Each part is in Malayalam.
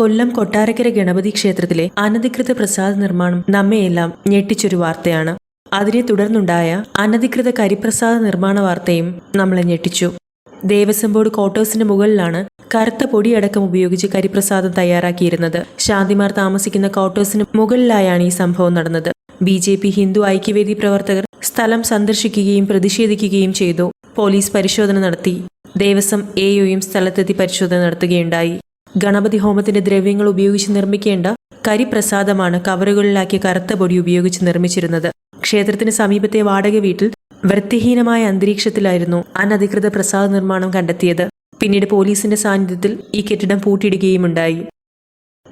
കൊല്ലം കൊട്ടാരക്കര ഗണപതി ക്ഷേത്രത്തിലെ അനധികൃത പ്രസാദ നിർമ്മാണം നമ്മയെല്ലാം ഞെട്ടിച്ചൊരു വാർത്തയാണ്. അതിനെ തുടർന്നുണ്ടായ അനധികൃത കരിപ്രസാദ നിർമ്മാണ വാർത്തയും നമ്മളെ ഞെട്ടിച്ചു. ദേവസ്വം ബോർഡ് ക്വാർട്ടേഴ്സിന് മുകളിലാണ് കറുത്ത പൊടിയടക്കം ഉപയോഗിച്ച് കരിപ്രസാദം തയ്യാറാക്കിയിരുന്നത്. ശാന്തിമാർ താമസിക്കുന്ന ക്വാർട്ടേഴ്സിന് മുകളിലായാണ് ഈ സംഭവം നടന്നത്. B J P Hindu Aikyavedi പ്രവർത്തകർ സ്ഥലം സന്ദർശിക്കുകയും പ്രതിഷേധിക്കുകയും ചെയ്തു. പോലീസ് പരിശോധന നടത്തി. ദേവസ്വം എയോയും സ്ഥലത്തെത്തി പരിശോധന നടത്തുകയുണ്ടായി. ഗണപതി ഹോമത്തിന്റെ ദ്രവ്യങ്ങൾ ഉപയോഗിച്ച് നിർമ്മിക്കേണ്ട കരിപ്രസാദമാണ് കവറുകളിലാക്കിയ കറുത്ത പൊടി ഉപയോഗിച്ച് നിർമ്മിച്ചിരുന്നത്. ക്ഷേത്രത്തിന് സമീപത്തെ വാടക വീട്ടിൽ വൃത്തിഹീനമായ അന്തരീക്ഷത്തിലായിരുന്നു അനധികൃത പ്രസാദ നിർമ്മാണം കണ്ടെത്തിയത്. പിന്നീട് പോലീസിന്റെ സാന്നിധ്യത്തിൽ ഈ കെട്ടിടം പൂട്ടിയിടുകയുമുണ്ടായി.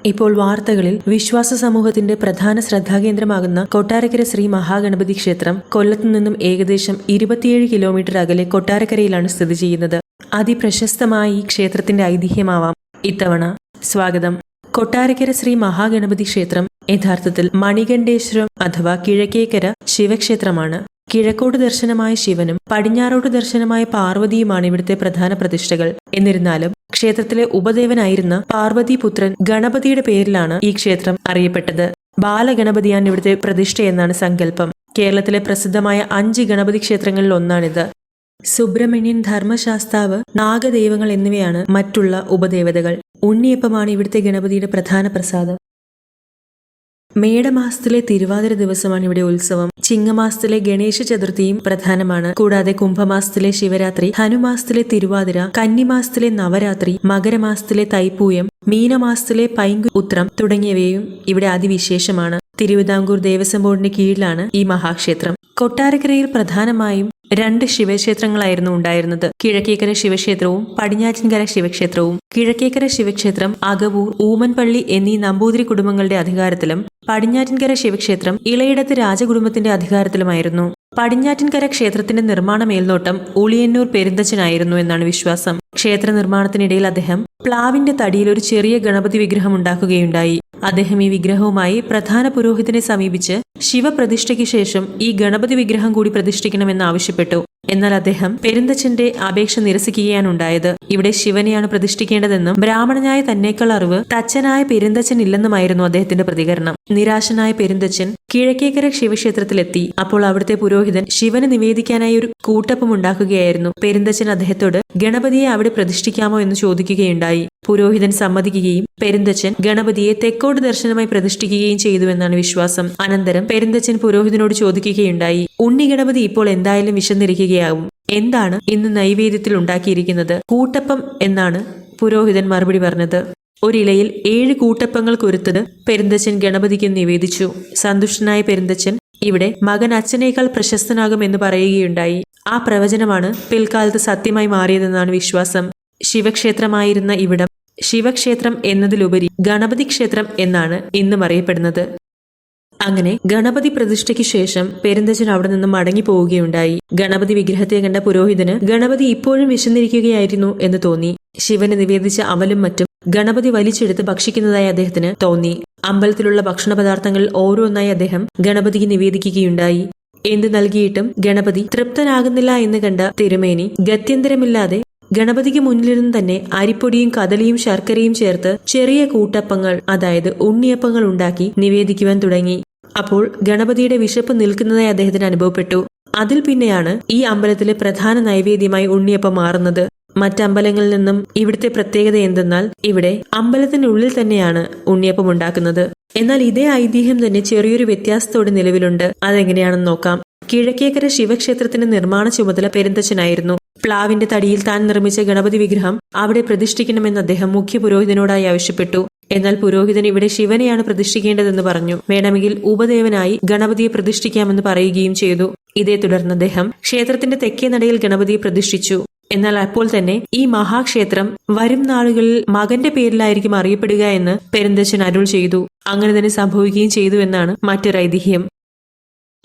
ഇപ്പോൾ വാർത്തകളിൽ വിശ്വാസ സമൂഹത്തിന്റെ പ്രധാന ശ്രദ്ധാകേന്ദ്രമാകുന്ന കൊട്ടാരക്കര ശ്രീ മഹാഗണപതി ക്ഷേത്രം കൊല്ലത്തു നിന്നും ഏകദേശം ഇരുപത്തിയേഴ് കിലോമീറ്റർ അകലെ കൊട്ടാരക്കരയിലാണ് സ്ഥിതി ചെയ്യുന്നത്. അതിപ്രശസ്തമായ ഈ ക്ഷേത്രത്തിന്റെ ഐതിഹ്യമാവാം. ഇത്തവണ സ്വാഗതം. കൊട്ടാരക്കര ശ്രീ മഹാഗണപതി ക്ഷേത്രം യഥാർത്ഥത്തിൽ മണികണ്ഠേശ്വരം അഥവാ കിഴക്കേക്കര ശിവക്ഷേത്രമാണ്. കിഴക്കോട് ദർശനമായ ശിവനും പടിഞ്ഞാറോട് ദർശനമായ പാർവതിയുമാണ് ഇവിടുത്തെ പ്രധാന പ്രതിഷ്ഠകൾ. എന്നിരുന്നാലും ക്ഷേത്രത്തിലെ ഉപദേവനായിരുന്ന പാർവതിപുത്രൻ ഗണപതിയുടെ പേരിലാണ് ഈ ക്ഷേത്രം അറിയപ്പെട്ടത്. ബാലഗണപതിയാണ് ഇവിടുത്തെ പ്രതിഷ്ഠയെന്നാണ് സങ്കല്പം. കേരളത്തിലെ പ്രസിദ്ധമായ അഞ്ച് ഗണപതി ക്ഷേത്രങ്ങളിൽ ഒന്നാണിത് സുബ്രഹ്മണ്യൻ ധർമ്മശാസ്താവ് നാഗദൈവങ്ങൾ എന്നിവയാണ് മറ്റുള്ള ഉപദേവതകൾ. ഉണ്ണിയപ്പമാണ് ഇവിടുത്തെ ഗണപതിയുടെ പ്രധാന പ്രസാദം. മേടമാസത്തിലെ തിരുവാതിര ദിവസമാണ് ഇവിടെ ഉത്സവം. ചിങ്ങമാസത്തിലെ ഗണേശ ചതുർത്ഥിയും പ്രധാനമാണ്. കൂടാതെ കുംഭമാസത്തിലെ ശിവരാത്രി ഹനുമാസത്തിലെ തിരുവാതിര കന്നിമാസത്തിലെ നവരാത്രി മകരമാസത്തിലെ തൈപ്പൂയം മീനമാസത്തിലെ പൈങ്കു ഉത്രം തുടങ്ങിയവയും ഇവിടെ അതിവിശേഷമാണ്. തിരുവിതാംകൂർ ദേവസ്വം ബോർഡിന് കീഴിലാണ് ഈ മഹാക്ഷേത്രം. കൊട്ടാരക്കരയിൽ പ്രധാനമായും രണ്ട് ശിവക്ഷേത്രങ്ങളായിരുന്നു ഉണ്ടായിരുന്നത്. കിഴക്കേക്കര ശിവക്ഷേത്രവും പടിഞ്ഞാറ്റിൻകര ശിവക്ഷേത്രവും. കിഴക്കേക്കര ശിവക്ഷേത്രം അകവൂർ ഊമൻപള്ളി എന്നീ നമ്പൂതിരി കുടുംബങ്ങളുടെ അധികാരത്തിലും പടിഞ്ഞാറ്റിൻകര ശിവക്ഷേത്രം ഇളയിടത്ത് രാജകുടുംബത്തിന്റെ അധികാരത്തിലുമായിരുന്നു. പടിഞ്ഞാറ്റിൻകര ക്ഷേത്രത്തിന്റെ നിർമ്മാണ മേൽനോട്ടം ഉളിയന്നൂർ പെരുന്തച്ചനായിരുന്നു എന്നാണ് വിശ്വാസം. ക്ഷേത്ര നിർമ്മാണത്തിനിടയിൽ അദ്ദേഹം പ്ലാവിന്റെ തടിയിൽ ഒരു ചെറിയ ഗണപതി വിഗ്രഹം ഉണ്ടാക്കുകയുണ്ടായി. അദ്ദേഹം ഈ വിഗ്രഹവുമായി പ്രധാന പുരോഹിതനെ സമീപിച്ച് ശിവപ്രതിഷ്ഠയ്ക്ക് ശേഷം ഈ ഗണപതി വിഗ്രഹം കൂടി പ്രതിഷ്ഠിക്കണമെന്ന് ആവശ്യപ്പെട്ടു. എന്നാൽ അദ്ദേഹം പെരുന്തച്ഛന്റെ അപേക്ഷ നിരസിക്കുകയാണ് ഉണ്ടായത് ഇവിടെ ശിവനെയാണ് പ്രതിഷ്ഠിക്കേണ്ടതെന്നും ബ്രാഹ്മണനായ തന്നേക്കാൾ അറിവ് തച്ചനായ പെരുന്തച്ഛൻ ഇല്ലെന്നുമായിരുന്നു അദ്ദേഹത്തിന്റെ പ്രതികരണം. നിരാശനായ പെരുന്തച്ഛൻ കിഴക്കേക്കര ശിവക്ഷേത്രത്തിലെത്തി. അപ്പോൾ അവിടുത്തെ പുരോഹിതൻ ശിവന് നിവേദിക്കാനായി ഒരു കൂട്ടപ്പം ഉണ്ടാക്കുകയായിരുന്നു. പെരുന്തച്ഛൻ അദ്ദേഹത്തോട് ഗണപതിയെ അവിടെ പ്രതിഷ്ഠിക്കാമോ എന്ന് ചോദിക്കുകയുണ്ടായി. പുരോഹിതൻ സമ്മതിക്കുകയും പെരുന്തച്ഛൻ ഗണപതിയെ തെക്കോട്ട് ദർശനമായി പ്രതിഷ്ഠിക്കുകയും ചെയ്തുവെന്നാണ് വിശ്വാസം. അനന്തരം പെരുന്തച്ഛൻ പുരോഹിതനോട് ചോദിക്കുകയുണ്ടായി. ഉണ്ണി ഗണപതി ഇപ്പോൾ എന്തായാലും വിശന്നിരിക്കുകയാവും. എന്താണ് ഇന്ന് നൈവേദ്യത്തിൽ ഉണ്ടാക്കിയിരിക്കുന്നത്? കൂട്ടപ്പം എന്നാണ് പുരോഹിതൻ മറുപടി പറഞ്ഞത്. ഒരിലയിൽ ഏഴ് കൂട്ടപ്പങ്ങൾ കുരുത്തത് പെരുന്തച്ചൻ ഗണപതിക്ക് നിവേദിച്ചു. സന്തുഷ്ടനായ പെരുന്തച്ചൻ ഇവിടെ മകൻ അച്ഛനേക്കാൾ പ്രശസ്തനാകുമെന്ന് പറയുകയുണ്ടായി. ആ പ്രവചനമാണ് പിൽക്കാലത്ത് സത്യമായി മാറിയതെന്നാണ് വിശ്വാസം. ശിവക്ഷേത്രമായിരുന്ന ഇവിടം ശിവക്ഷേത്രം എന്നതിലുപരി ഗണപതി ക്ഷേത്രം എന്നാണ് ഇന്നും അറിയപ്പെടുന്നത്. അങ്ങനെ ഗണപതി പ്രതിഷ്ഠയ്ക്ക് ശേഷം പെരുന്തച്ചൻ അവിടെ നിന്ന് മടങ്ങി പോവുകയുണ്ടായി. ഗണപതി വിഗ്രഹത്തെ കണ്ട പുരോഹിതന് ഗണപതി ഇപ്പോഴും വിശന്നിരിക്കുകയായിരുന്നു എന്ന് തോന്നി. ശിവന് നിവേദിച്ച അമലും മറ്റും ഗണപതി വലിച്ചെടുത്ത് ഭക്ഷിക്കുന്നതായി അദ്ദേഹത്തിന് തോന്നി. അമ്പലത്തിലുള്ള ഭക്ഷണ പദാർത്ഥങ്ങൾ ഓരോന്നായി അദ്ദേഹം ഗണപതിക്ക് നിവേദിക്കുകയുണ്ടായി. എന്ത് നൽകിയിട്ടും ഗണപതി തൃപ്തനാകുന്നില്ല എന്ന് കണ്ട തിരുമേനി ഗത്യന്തരമില്ലാതെ ഗണപതിക്ക് മുന്നിലിരുന്ന് തന്നെ അരിപ്പൊടിയും കദളിയും ശർക്കരയും ചേർത്ത് ചെറിയ കൂട്ടപ്പങ്ങൾ അതായത് ഉണ്ണിയപ്പങ്ങൾ ഉണ്ടാക്കി നിവേദിക്കുവാൻ തുടങ്ങി. അപ്പോൾ ഗണപതിയുടെ വിശപ്പ് നിൽക്കുന്നതായി അദ്ദേഹത്തിന് അനുഭവപ്പെട്ടു. അതിൽ പിന്നെയാണ് ഈ അമ്പലത്തിലെ പ്രധാന നൈവേദ്യമായി ഉണ്ണിയപ്പം മാറുന്നത്. മറ്റമ്പലങ്ങളിൽ നിന്നും ഇവിടുത്തെ പ്രത്യേകത എന്തെന്നാൽ ഇവിടെ അമ്പലത്തിനുള്ളിൽ തന്നെയാണ് ഉണ്ണിയപ്പം ഉണ്ടാക്കുന്നത്. എന്നാൽ ഇതേ ഐതിഹ്യം തന്നെ ചെറിയൊരു വ്യത്യാസത്തോടെ നിലവിലുണ്ട്. അതെങ്ങനെയാണെന്ന് നോക്കാം. കിഴക്കേക്കര ശിവക്ഷേത്രത്തിന്റെ നിർമ്മാണ ചുമതല പെരുന്തച്ചനായിരുന്നു. പ്ലാവിന്റെ തടിയിൽ താൻ നിർമ്മിച്ച ഗണപതി വിഗ്രഹം അവിടെ പ്രതിഷ്ഠിക്കണമെന്ന് അദ്ദേഹം മുഖ്യ പുരോഹിതനോടായി ആവശ്യപ്പെട്ടു. എന്നാൽ പുരോഹിതൻ ഇവിടെ ശിവനെയാണ് പ്രതിഷ്ഠിക്കേണ്ടതെന്ന് പറഞ്ഞു. വേണമെങ്കിൽ ഉപദേവനായി ഗണപതിയെ പ്രതിഷ്ഠിക്കാമെന്ന് പറയുകയും ചെയ്തു. ഇതേ തുടർന്ന് അദ്ദേഹം ക്ഷേത്രത്തിന്റെ തെക്കേ നടയിൽ ഗണപതിയെ പ്രതിഷ്ഠിച്ചു. എന്നാൽ അപ്പോൾ തന്നെ ഈ മഹാക്ഷേത്രം വരും നാളുകളിൽ മകന്റെ പേരിലായിരിക്കും അറിയപ്പെടുക എന്ന് പെരുന്തച്ഛൻ അരുൾ ചെയ്തു. അങ്ങനെ തന്നെ സംഭവിക്കുകയും ചെയ്തു എന്നാണ് മറ്റൊരു ഐതിഹ്യം.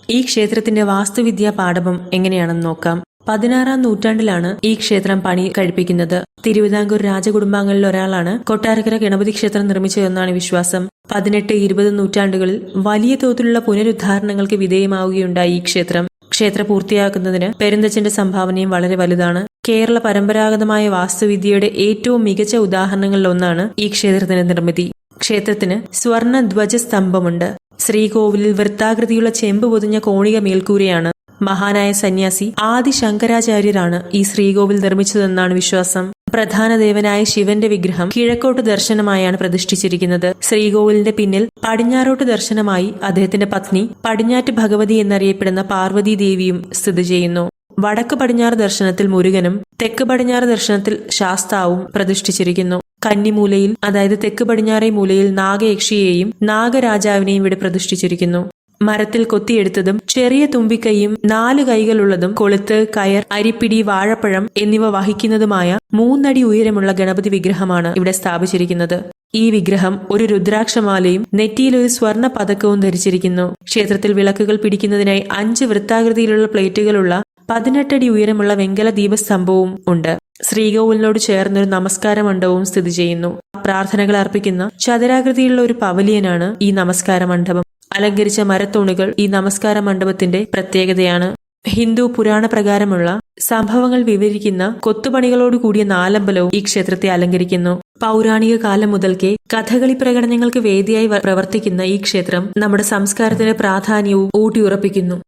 ഈ ക്ഷേത്രത്തിന്റെ വാസ്തുവിദ്യാ പാഠവം എങ്ങനെയാണെന്ന് നോക്കാം. പതിനാറാം നൂറ്റാണ്ടിലാണ് ഈ ക്ഷേത്രം പണി കഴിപ്പിക്കുന്നത്. തിരുവിതാംകൂർ രാജകുടുംബാംഗങ്ങളിൽ ഒരാളാണ് കൊട്ടാരക്കര ഗണപതി ക്ഷേത്രം നിർമ്മിച്ചതെന്നാണ് വിശ്വാസം. പതിനെട്ട് ഇരുപത് നൂറ്റാണ്ടുകളിൽ വലിയ തോതിലുള്ള പുനരുദ്ധാരണങ്ങൾക്ക് വിധേയമാവുകയുണ്ടായി ഈ ക്ഷേത്രം. ക്ഷേത്ര പൂർത്തിയാക്കുന്നതിന് പെരുന്തച്ചന്റെ സംഭാവനയും വളരെ വലുതാണ്. കേരള പരമ്പരാഗതമായ വാസ്തുവിദ്യയുടെ ഏറ്റവും മികച്ച ഉദാഹരണങ്ങളിലൊന്നാണ് ഈ ക്ഷേത്രത്തിന്റെ നിർമ്മിതി. ക്ഷേത്രത്തിന് സ്വർണ ധ്വജസ്തംഭമുണ്ട് ശ്രീകോവിലിൽ വൃത്താകൃതിയുള്ള ചെമ്പ് പൊതിഞ്ഞ കോണിക മേൽക്കൂരയാണ് മഹാനായ സന്യാസി ആദി ശങ്കരാചാര്യരാണ് ഈ ശ്രീകോവിൽ നിർമ്മിച്ചതെന്നാണ് വിശ്വാസം. പ്രധാന ദേവനായ ശിവന്റെ വിഗ്രഹം കിഴക്കോട്ട് ദർശനമായാണ് പ്രതിഷ്ഠിച്ചിരിക്കുന്നത്. ശ്രീകോവിലിന്റെ പിന്നിൽ പടിഞ്ഞാറോട്ട് ദർശനമായി അദ്ദേഹത്തിന്റെ പത്നി പടിഞ്ഞാറ്റ് ഭഗവതി എന്നറിയപ്പെടുന്ന പാർവതി ദേവിയും സ്ഥിതി ചെയ്യുന്നു. വടക്ക് പടിഞ്ഞാറ് ദർശനത്തിൽ മുരുകനും തെക്ക് പടിഞ്ഞാറ് ദർശനത്തിൽ ശാസ്താവും പ്രതിഷ്ഠിച്ചിരിക്കുന്നു. കന്നിമൂലയിൽ അതായത് തെക്ക് പടിഞ്ഞാറേ മൂലയിൽ നാഗയക്ഷിയെയും നാഗരാജാവിനെയും ഇവിടെ പ്രതിഷ്ഠിച്ചിരിക്കുന്നു. മരത്തിൽ കൊത്തിയെടുത്തതും ചെറിയ തുമ്പിക്കൈയും നാല് കൈകളുള്ളതും കൊളുത്ത് കയർ അരിപ്പിടി വാഴപ്പഴം എന്നിവ വഹിക്കുന്നതുമായ മൂന്നടി ഉയരമുള്ള ഗണപതി വിഗ്രഹമാണ് ഇവിടെ സ്ഥാപിച്ചിരിക്കുന്നത്. ഈ വിഗ്രഹം ഒരു രുദ്രാക്ഷമാലയും നെറ്റിയിൽ ഒരു സ്വർണ പതക്കവും ധരിച്ചിരിക്കുന്നു. ക്ഷേത്രത്തിൽ വിളക്കുകൾ പിടിക്കുന്നതിനായി അഞ്ച് വൃത്താകൃതിയിലുള്ള പ്ലേറ്റുകളുള്ള പതിനെട്ടടി ഉയരമുള്ള വെങ്കല ദീപസ്തംഭവും ഉണ്ട്. ശ്രീകോവിലിനോട് ചേർന്നൊരു നമസ്കാര മണ്ഡപവും സ്ഥിതി ചെയ്യുന്നു. പ്രാർത്ഥനകൾ അർപ്പിക്കുന്ന ചതുരാകൃതിയിലുള്ള ഒരു പവലിയനാണ് ഈ നമസ്കാര മണ്ഡപം. അലങ്കരിച്ച മരത്തൂണുകൾ ഈ നമസ്കാര മണ്ഡപത്തിന്റെ പ്രത്യേകതയാണ്. ഹിന്ദു പുരാണ പ്രകാരമുള്ള സംഭവങ്ങൾ വിവരിക്കുന്ന കൊത്തുപണികളോട് കൂടിയ നാലമ്പലവും ഈ ക്ഷേത്രത്തെ അലങ്കരിക്കുന്നു. പൗരാണിക കാലം മുതൽക്കേ കഥകളി പ്രകടനങ്ങൾക്ക് വേദിയായി പ്രവർത്തിക്കുന്ന ഈ ക്ഷേത്രം നമ്മുടെ സംസ്കാരത്തിന്റെ പ്രാധാന്യവും ഊട്ടിയുറപ്പിക്കുന്നു.